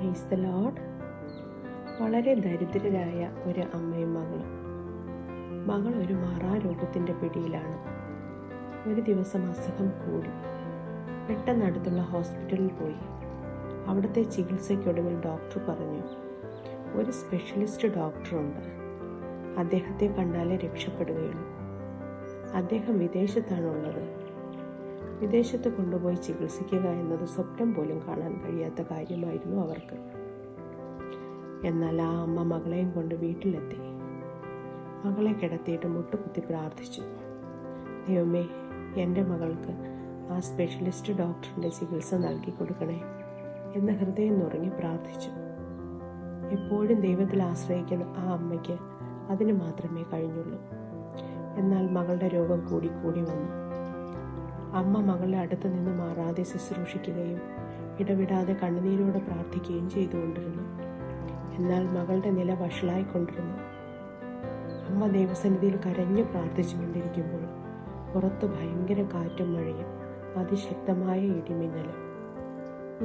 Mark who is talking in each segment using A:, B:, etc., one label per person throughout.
A: Praise the load വളരെ ദരിദ്രരായ ഒരു അമ്മയും മകളും. മകൾ ഒരു മാറാരോഗത്തിന്റെ പിടിയിലാണ്. ഒരു ദിവസം അസുഖം കൂടി. പെട്ടെന്ന് അടുത്തുള്ള ഹോസ്പിറ്റലിൽ പോയി. അവിടുത്തെ ചികിത്സയ്ക്കൊടുവിൽ ഡോക്ടർ പറഞ്ഞു ഒരു സ്പെഷ്യലിസ്റ്റ് ഡോക്ടറുണ്ട് അദ്ദേഹത്തെ കണ്ടാലേ രക്ഷപ്പെടുകയുള്ളൂ. അദ്ദേഹം വിദേശത്താണുള്ളത്. വിദേശത്ത് കൊണ്ടുപോയി ചികിത്സിക്കുക എന്നത് സ്വപ്നം പോലും കാണാൻ കഴിയാത്ത കാര്യമായിരുന്നു അവർക്ക്. എന്നാൽ ആ അമ്മ മകളെയും കൊണ്ട് വീട്ടിലെത്തി. മകളെ കിടത്തിയിട്ട് മുട്ടുകുത്തി പ്രാർത്ഥിച്ചു. ദൈവമേ എന്റെ മകൾക്ക് ആ സ്പെഷ്യലിസ്റ്റ് ഡോക്ടറിന്റെ ചികിത്സ നൽകി കൊടുക്കണേ എന്ന് ഹൃദയം നുറങ്ങി പ്രാർത്ഥിച്ചു. എപ്പോഴും ദൈവത്തിൽ ആശ്രയിക്കുന്ന ആ അമ്മയ്ക്ക് അതിന് മാത്രമേ കഴിഞ്ഞുള്ളൂ. എന്നാൽ മകളുടെ രോഗം കൂടി കൂടി വന്നു. അമ്മ മകളുടെ അടുത്ത് നിന്ന് മാറാതെ ശുശ്രൂഷിക്കുകയും ഇടവിടാതെ കണ്ണുനീരോടെ പ്രാർത്ഥിക്കുകയും ചെയ്തുകൊണ്ടിരുന്നു. എന്നാൽ മകളുടെ നില വഷളായിക്കൊണ്ടിരുന്നു. അമ്മ ദൈവസന്നിധിയിൽ കരഞ്ഞു പ്രാർത്ഥിച്ചുകൊണ്ടിരിക്കുമ്പോൾ പുറത്ത് ഭയങ്കര കാറ്റും മഴയും അതിശക്തമായ ഇടിമിന്നലും.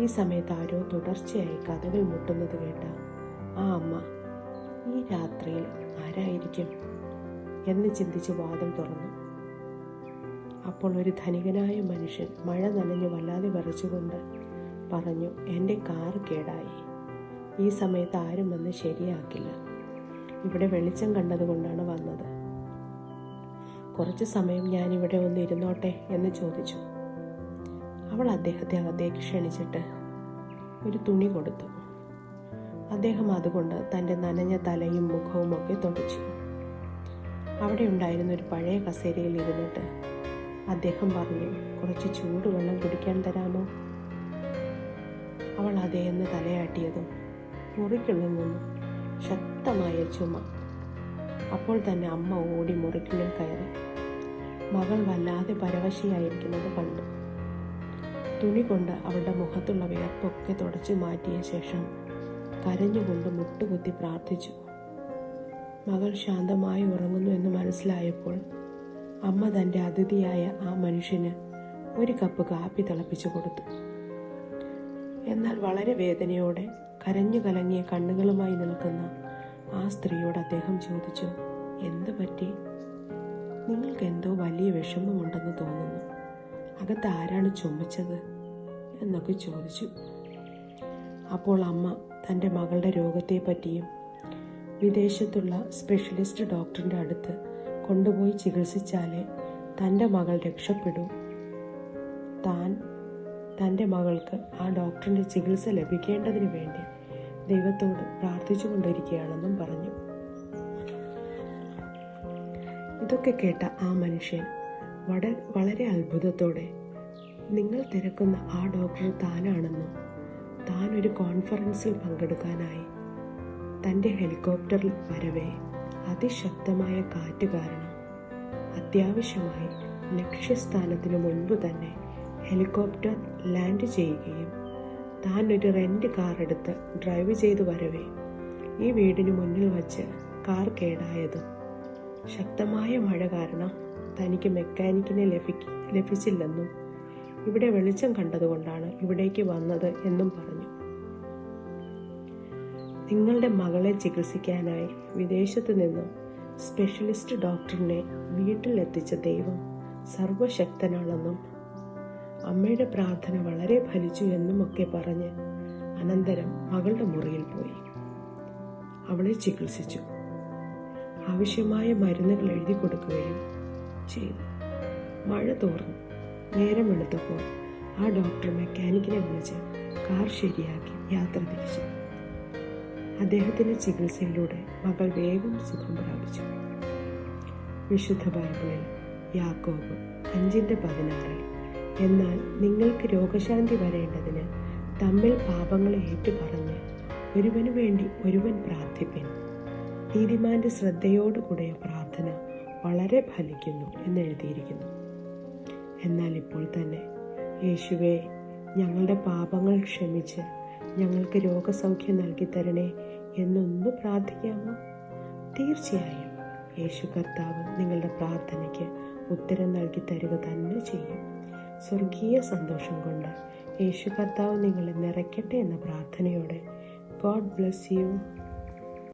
A: ഈ സമയത്ത് ആരോ തുടർച്ചയായി കഥകൾ മുട്ടുന്നത് കേട്ട ആ അമ്മ ഈ രാത്രിയിൽ ആരായിരിക്കും? എന്ന് ചിന്തിച്ച് വാദം തുറന്നു. അപ്പോൾ ഒരു ധനികനായ മനുഷ്യൻ മഴ നനഞ്ഞ് വല്ലാതെ വിറച്ചുകൊണ്ട് പറഞ്ഞു എന്റെ കാർ കേടായി. ഈ സമയത്ത് ആരും വന്ന് ശരിയാക്കില്ല. ഇവിടെ വെളിച്ചം കണ്ടതുകൊണ്ടാണ് വന്നത്. കുറച്ച് സമയം ഞാൻ ഇവിടെ ഒന്ന് ഇരുന്നോട്ടെ എന്ന് ചോദിച്ചു. അവൾ അദ്ദേഹത്തെ അകത്തേക്ക് ക്ഷണിച്ചിട്ട് ഒരു തുണി കൊടുത്തു. അദ്ദേഹം അതുകൊണ്ട് തന്റെ നനഞ്ഞ തലയും മുഖവും ഒക്കെ തുടച്ചു. അവിടെ ഉണ്ടായിരുന്ന ഒരു പഴയ കസേരയിൽ ഇരുന്നിട്ട് അദ്ദേഹം പറഞ്ഞു കുറച്ച് ചൂടുവെള്ളം കുടിക്കാൻ തരാമോ? അവൾ അതേന്ന് തലയാട്ടിയതും മുറിക്കുള്ളിൽ നിന്നും ശക്തമായ ചുമ. അപ്പോൾ തന്നെ അമ്മ ഓടി മുറിക്കുള്ളിൽ കയറി. മകൾ വല്ലാതെ പരവശയായിരിക്കുന്നത് കണ്ടു. തുണി കൊണ്ട് അവളുടെ മുഖത്തുള്ള വിയർപ്പൊക്കെ തുടച്ചു മാറ്റിയ ശേഷം കരഞ്ഞുകൊണ്ട് മുട്ടുകുത്തി പ്രാർത്ഥിച്ചു. മകൾ ശാന്തമായി ഉറങ്ങുന്നു എന്ന് മനസ്സിലായപ്പോൾ അമ്മ തന്റെ അതിഥിയായ ആ മനുഷ്യന് ഒരു കപ്പ് കാപ്പി തിളപ്പിച്ചു കൊടുത്തു. എന്നാൽ വളരെ വേദനയോടെ കരഞ്ഞു കലങ്ങിയ കണ്ണുകളുമായി നിൽക്കുന്ന ആ സ്ത്രീയോട് അദ്ദേഹം ചോദിച്ചു എന്തു പറ്റി? നിങ്ങൾക്ക് എന്തോ വലിയ വിഷമമുണ്ടെന്ന് തോന്നുന്നു. അകത്ത് ആരാണ് ചുമച്ചത്? എന്നൊക്കെ ചോദിച്ചു. അപ്പോൾ അമ്മ തന്റെ മകളുടെ രോഗത്തെ പറ്റിയും വിദേശത്തുള്ള സ്പെഷ്യലിസ്റ്റ് ഡോക്ടറിന്റെ അടുത്ത് കൊണ്ടുപോയി ചികിത്സിച്ചാലേ തന്റെ മകൾ രക്ഷപ്പെടൂ. താൻ തന്റെ മകൾക്ക് ആ ഡോക്ടറിന്റെ ചികിത്സ ലഭിക്കേണ്ടതിന് വേണ്ടി ദൈവത്തോട് പ്രാർത്ഥിച്ചു കൊണ്ടിരിക്കുകയാണെന്നും പറഞ്ഞു. ഇതൊക്കെ കേട്ട ആ മനുഷ്യൻ വട വളരെ അത്ഭുതത്തോടെ നിങ്ങൾ തിരക്കുന്ന ആ ഡോക്ടർ താനാണെന്നും താൻ ഒരു കോൺഫറൻസിൽ പങ്കെടുക്കാനായി തന്റെ ഹെലികോപ്റ്ററിൽ വരവേ അതിശക്തമായ കാറ്റ് കാരണം അത്യാവശ്യമായി ലക്ഷ്യസ്ഥാനത്തിന് മുൻപ് തന്നെ ഹെലികോപ്റ്റർ ലാൻഡ് ചെയ്യുകയും താൻ ഒരു റെന്റ് കാർ എടുത്ത് ഡ്രൈവ് ചെയ്തു വരവേ. ഈ വീടിന് മുന്നിൽ വച്ച് കാർ കേടായതും ശക്തമായ മഴ കാരണം തനിക്ക് മെക്കാനിക്കിനെ ലഭിക്കും ലഭിച്ചില്ലെന്നും ഇവിടെ വെളിച്ചം കണ്ടതുകൊണ്ടാണ് ഇവിടേക്ക് വന്നത് എന്നും പറഞ്ഞു. നിങ്ങളുടെ മകളെ ചികിത്സിക്കാനായി വിദേശത്ത് നിന്നും സ്പെഷ്യലിസ്റ്റ് ഡോക്ടറിനെ വീട്ടിലെത്തിച്ച ദൈവം സർവശക്തനാണെന്നും അമ്മയുടെ പ്രാർത്ഥന വളരെ ഫലിച്ചു എന്നും ഒക്കെ പറഞ്ഞ് അനന്തരം മകളുടെ മുറിയിൽ പോയി. അവളെ ചികിത്സിച്ചു. ആവശ്യമായ മരുന്നുകൾ എഴുതി കൊടുക്കുകയും ചെയ്തു. മഴ തോർന്നു. നേരം എടുത്തപ്പോൾ ആ ഡോക്ടർ മെക്കാനിക്കിനെ വിളിച്ച് കാർ ശരിയാക്കി യാത്ര തിരിച്ചു. അദ്ദേഹത്തിന്റെ ചികിത്സയിലൂടെ മകൾ വേഗം സുഖം പ്രാപിച്ചു. വിശുദ്ധ ബൈബിളിൽ യാക്കോബ് അഞ്ചിന്റെ പതിനാറിൽ എന്നാൽ നിങ്ങൾക്ക് രോഗശാന്തി വരേണ്ടതിന് തമ്മിൽ പാപങ്ങളെ ഏറ്റുപറഞ്ഞ് ഒരുവന് വേണ്ടി ഒരുവൻ പ്രാർത്ഥിപ്പിൻ. നീതിമാന്റെ ശ്രദ്ധയോടുകൂടിയ പ്രാർത്ഥന വളരെ ഫലിക്കുന്നു എന്ന് എഴുതിയിരിക്കുന്നു. എന്നാൽ ഇപ്പോൾ തന്നെ യേശുവെ ഞങ്ങളുടെ പാപങ്ങൾ ക്ഷമിച്ച് ഞങ്ങൾക്ക് രോഗസൗഖ്യം നൽകി തരണേ എന്നൊന്ന് പ്രാർത്ഥിക്കാമോ? തീർച്ചയായും. യേശു കർത്താവ് നിങ്ങളുടെ പ്രാർത്ഥനയ്ക്ക് ഉത്തരം നൽകി തരിക തന്നെ ചെയ്യും. സ്വർഗീയ സന്തോഷം കൊണ്ട് യേശു കർത്താവ് നിങ്ങളെ നിറയ്ക്കട്ടെ എന്ന പ്രാർത്ഥനയോടെ. God bless you.